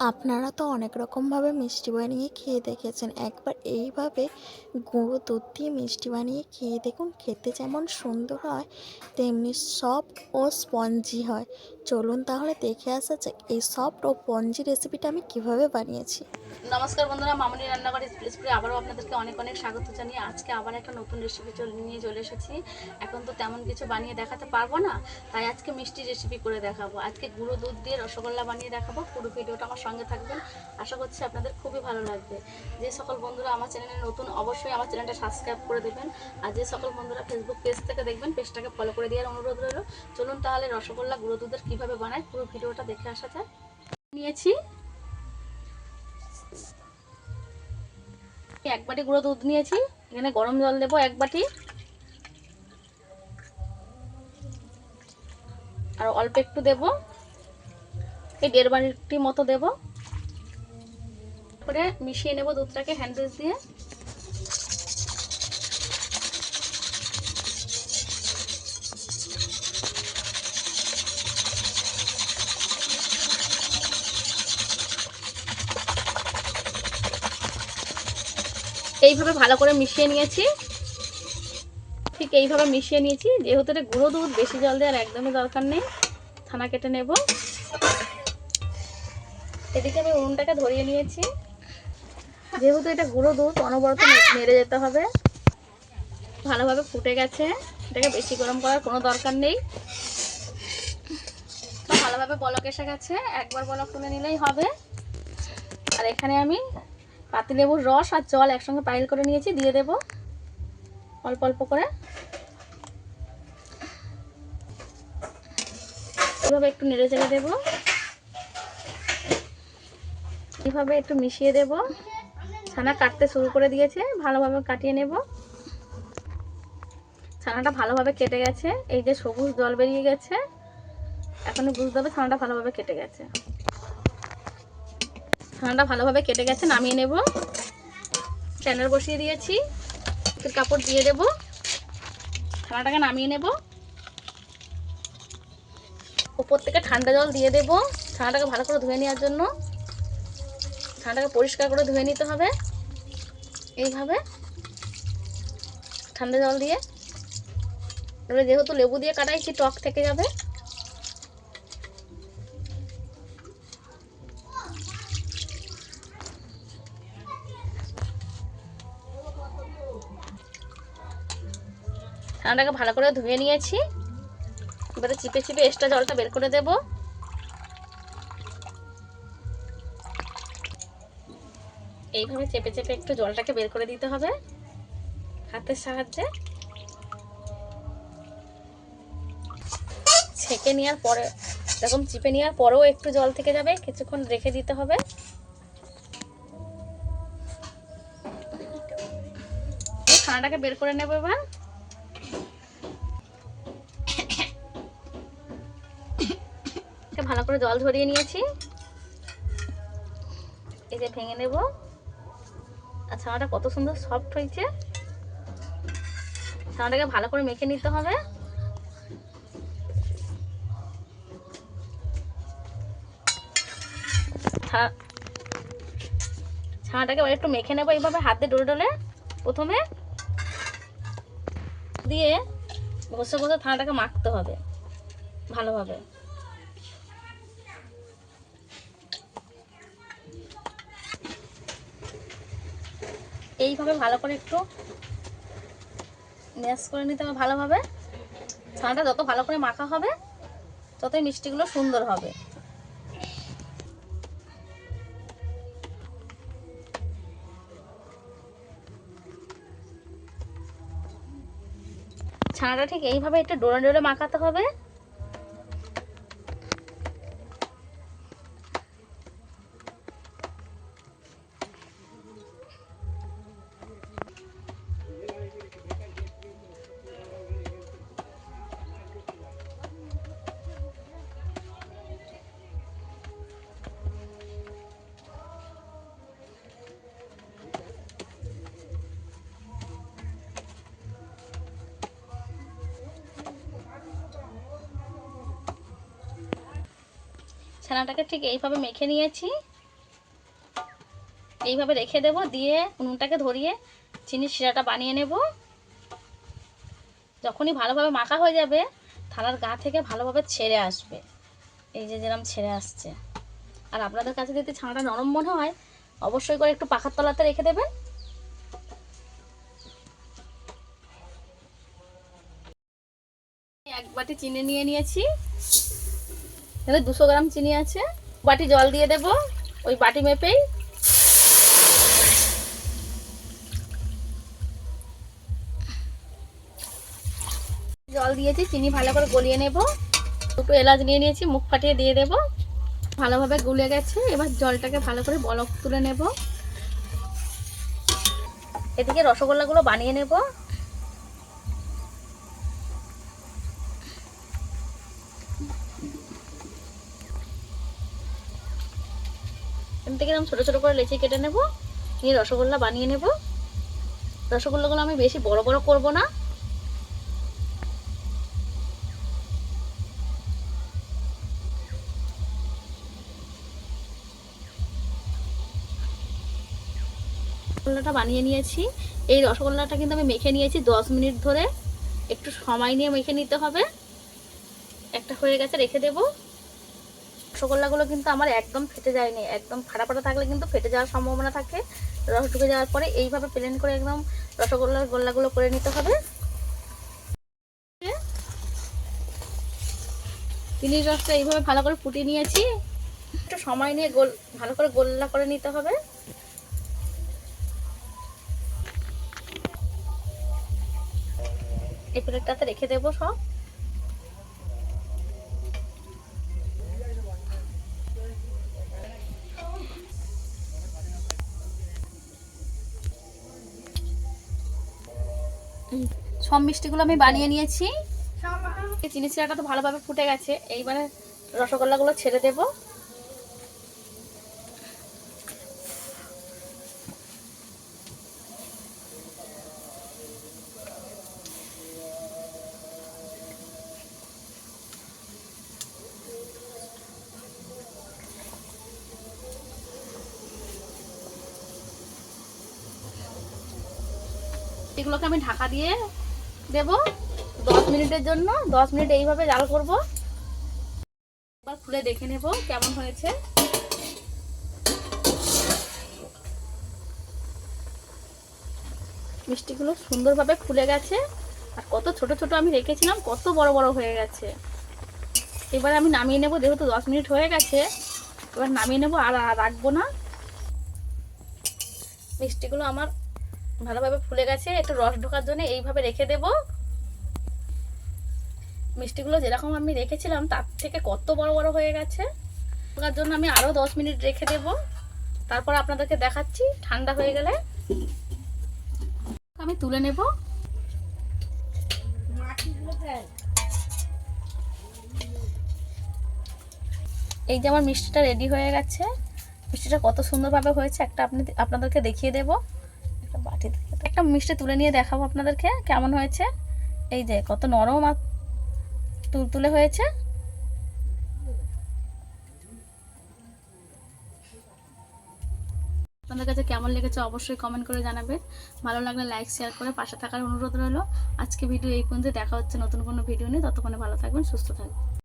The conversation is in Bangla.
আপনারা তো অনেক রকমভাবে মিষ্টি বানিয়ে খেয়ে দেখেছেন। একবার এইভাবে গুঁড়ো দুধ দিয়ে মিষ্টি বানিয়ে খেয়ে দেখুন, খেতে যেমন সুন্দর হয়, তেমনি সফট ও স্পঞ্জি হয়। চলুন তাহলে দেখে আসা যাক এই সফট ও স্পঞ্জি রেসিপিটা আমি কীভাবে বানিয়েছি। নমস্কার বন্ধুরা, মামনি রান্নাঘরে প্লেস করে আবারও আপনাদেরকে অনেক অনেক স্বাগত জানিয়ে আজকে আবার একটা নতুন রেসিপি নিয়ে চলে এসেছি। এখন তো তেমন কিছু বানিয়ে দেখাতে পারব না, তাই আজকে মিষ্টি রেসিপি করে দেখাবো। আজকে গুঁড়ো দুধ দিয়ে রসগোল্লা বানিয়ে দেখাবো, পুরো ভিডিওটা আমার সঙ্গে থাকবেন। আশা করছি আপনাদের খুবই ভালো লাগবে। যে সকল বন্ধুরা আমার চ্যানেলে নতুন, অবশ্যই আমার চ্যানেলটা সাবস্ক্রাইব করে দেবেন। আর যে সকল বন্ধুরা ফেসবুক পেজ থেকে দেখবেন পেজটাকে ফলো করে দেওয়ার অনুরোধ রইল। চলুন তাহলে রসগোল্লা গুঁড়ো দুধের কীভাবে বানায়, পুরো ভিডিওটা দেখে আসা যায় নিয়েছি এক বাটি গুঁড়ো দুধ নিয়েছি, এখানে গরম জল দেবো এক বাটি। আর অল্প একটু দেব, এই দেড় বাটি মতো দেব। করে মিশিয়ে নেব দুধটাকে হ্যান্ডেল দিয়ে। এইভাবে ভালো করে মিশিয়ে নিয়েছি। ঠিক এইভাবে মিশিয়ে নিয়েছি। যেহেতু এটা গুঁড়ো দুধ, বেশি জল দেওয়ার একদমই দরকার নেই। ছানা কেটে নেব। এদিকে আমি উনুনটাকে ধরিয়ে নিয়েছি। যেহেতু এটা গুঁড়ো দুধ, অনবরত নেড়ে যেতে হবে। ভালোভাবে ফুটে গেছে। এটাকে বেশি গরম করার কোনো দরকার নেই। ভালোভাবে বলক এসে গেছে। একবার বলক তুলে নিলেই হবে। আর এখানে আমি পাতিলেবুর রস আর জল একসঙ্গে পাইল করে নিয়েছি, দিয়ে দেব। অল্প অল্প করে। এভাবে একটু নেড়ে চেড়ে দেবো। এইভাবে একটু মিশিয়ে দেব। ছানা কাটতে শুরু করে দিয়েছে, ভালোভাবে কাটিয়ে নেব। ছানাটা ভালোভাবে কেটে গেছে, এই যে সবুজ জল বেরিয়ে গেছে। এখনই বুঝতে হবে ছানাটা ভালোভাবে কেটে গেছে। ছানাটা ভালোভাবে কেটে গেছে, নামিয়ে নেব। স্ট্যান্ডার বসিয়ে দিয়েছি কাপড় দিয়ে দেব। ছানাটাকে নামিয়ে নেব। উপর থেকে ঠান্ডা জল দিয়ে দেব, ছানাটাকে ভালো করে ধুয়ে নেওয়ার জন্য। ছানাটাকে পরিষ্কার করে ধুয়ে নিতে হবে, এইভাবে। ঠান্ডা জল দিয়ে। এবারে যেহেতু লেবু দিয়ে কাটাইছি, টক থেকে যাবে। ছানাটাকে ভালো করে ধুয়ে নিয়েছি। এবারে চিপে চিপে এক্সট্রা জলটা বের করে দেব। এইভাবে চেপে চেপে একটু জলটাকে বের করে দিতে হবে হাতের সাহায্যে। ছেঁকে নেওয়ার পরে, এরকম চিপে নেওয়ার পরেও একটু জল থেকে যাবে, কিছুক্ষণ রেখে দিতে হবে। ছানাটাকে বের করে নেব এবার। ভালো করে জল ঝরিয়ে নিয়েছি। যে ভেঙে নেব। আর ছানাটা কত সুন্দর সফট হয়েছে। ছানাটাকে ভালো করে মেখে নিতে হবে। ছানাটাকে একটু মেখে নেব এইভাবে হাতে ডলে ডলে। প্রথমে দিয়ে ঘষে ঘষে ছানাটাকে মাখতে হবে ভালোভাবে। এইভাবে ভালো করে একটু ম্যাশ করে নিতে হবে ভালোভাবে। ছানাটা যত ভালো করে মাখা হবে, ততই মিষ্টিগুলো সুন্দর হবে। ছানাটা ঠিক এইভাবে একটু ডোলে ডোরে মাখাতে হবে। ছানাটাকে ঠিক এইভাবে মেখে নিয়েছি। এইভাবে রেখে দেব, দিয়ে উনুনটাকে ধরিয়ে চিনির শিরাটা বানিয়ে নেব। যখনই ভালোভাবে মাখা হয়ে যাবে, থালার গা থেকে ভালোভাবে ছেড়ে আসবে। এই যে যেরকম ছেড়ে আসছে। আর আপনাদের কাছে যদি ছানাটা নরম মনে হয়, অবশ্যই করে একটু পাখার তলাতে রেখে দেবেন। এক বাটি চিনি নিয়ে নিয়েছি। এখানে দুশো গ্রাম চিনি আছে। বাটি জল দিয়ে দেব। ওই বাটি মেপেই। জল দিয়েছি, চিনি ভালো করে গলিয়ে নেব। দুটো এলাচ নিয়ে নিয়েছি, মুখ ফাটিয়ে দিয়ে দেব। ভালোভাবে গুলে গেছে, এবার জলটাকে ভালো করে বলক তুলে নেব। এদিকে রসগোল্লাগুলো বানিয়ে নেব। থেকে এরকম ছোটো ছোটো করে লেচি কেটে নেব, নিয়ে রসগোল্লা বানিয়ে নেব। রসগোল্লাগুলো আমি বেশি বড় বড় করব না। রসগোল্লাটা বানিয়ে নিয়েছি। এই রসগোল্লাটা কিন্তু আমি মেখে নিয়েছি দশ মিনিট ধরে। একটু সময় নিয়ে মেখে নিতে হবে। একটা হয়ে গেছে, রেখে দেব। রসগোল্লাগুলো কিন্তু আমার একদম ফেটে যায়নি, একদম ফাটা ফাটা থাকলে কিন্তু ফেটে যাওয়ার সম্ভাবনা থাকে। রস ঢুকে যাওয়ার পরে এইভাবে প্লেন করে একদম রসগোল্লার গোল্লাগুলো করে নিতে হবে। চিনির রসটা এইভাবে ভালো করে ফুটিয়ে নিয়েছি। একটু সময় নিয়ে গোল, ভালো করে গোল্লা করে নিতে হবে। এই প্লেটটাতে রেখে দেবো সব। সব মিষ্টিগুলো আমি বানিয়ে নিয়েছি। চিনি চিরাটা তো ভালোভাবে ফুটে গেছে। এইবারে রসগোল্লাগুলো ছেড়ে দেব। এগুলোকে আমি ঢাকা দিয়ে দেব। দশ মিনিটের জন্য, দশ মিনিট এইভাবে জাল করব। এবার খুলে দেখে নেব কেমন হয়েছে। মিষ্টিগুলো সুন্দরভাবে ফুলে গেছে। আর কত ছোট ছোট আমি রেখেছিলাম, কত বড় বড় হয়ে গেছে। এবার আমি নামিয়ে নেব, যেহেতু দশ মিনিট হয়ে গেছে। এবার নামিয়ে নেব আর রাখব না। মিষ্টিগুলো আমার ভালোভাবে ফুলে গেছে, একটু রস ঢোকার জন্য এইভাবে রেখে দেব। মিষ্টিগুলো যেরকম আমি রেখেছিলাম, তার থেকে কত বড় বড় হয়ে গেছে। ঢোকার জন্য আমি আরও দশ মিনিট রেখে দেব। তারপর আপনাদেরকে দেখাচ্ছি, ঠান্ডা হয়ে গেলে। আমি তুলে নেব। এই যে আমার মিষ্টিটা রেডি হয়ে গেছে, মিষ্টিটা কত সুন্দরভাবে হয়েছে একটা আপনি আপনাদেরকে দেখিয়ে দেবো। একটা মিষ্টি তুলে নিয়ে দেখাবো আপনাদেরকে, কেমন হয়েছে? এই যে, কত নরম আর তুলতুলে হয়েছে। আপনাদের কাছে কেমন লেগেছে অবশ্যই কমেন্ট করে জানাবেন। ভালো লাগলে লাইক শেয়ার করে পাশে থাকার অনুরোধ রইল। আজকে ভিডিও এই পর্যন্ত দেখা হচ্ছে নতুন কোনো ভিডিও নিয়ে। ততক্ষণে ভালো থাকবেন, সুস্থ থাকবেন।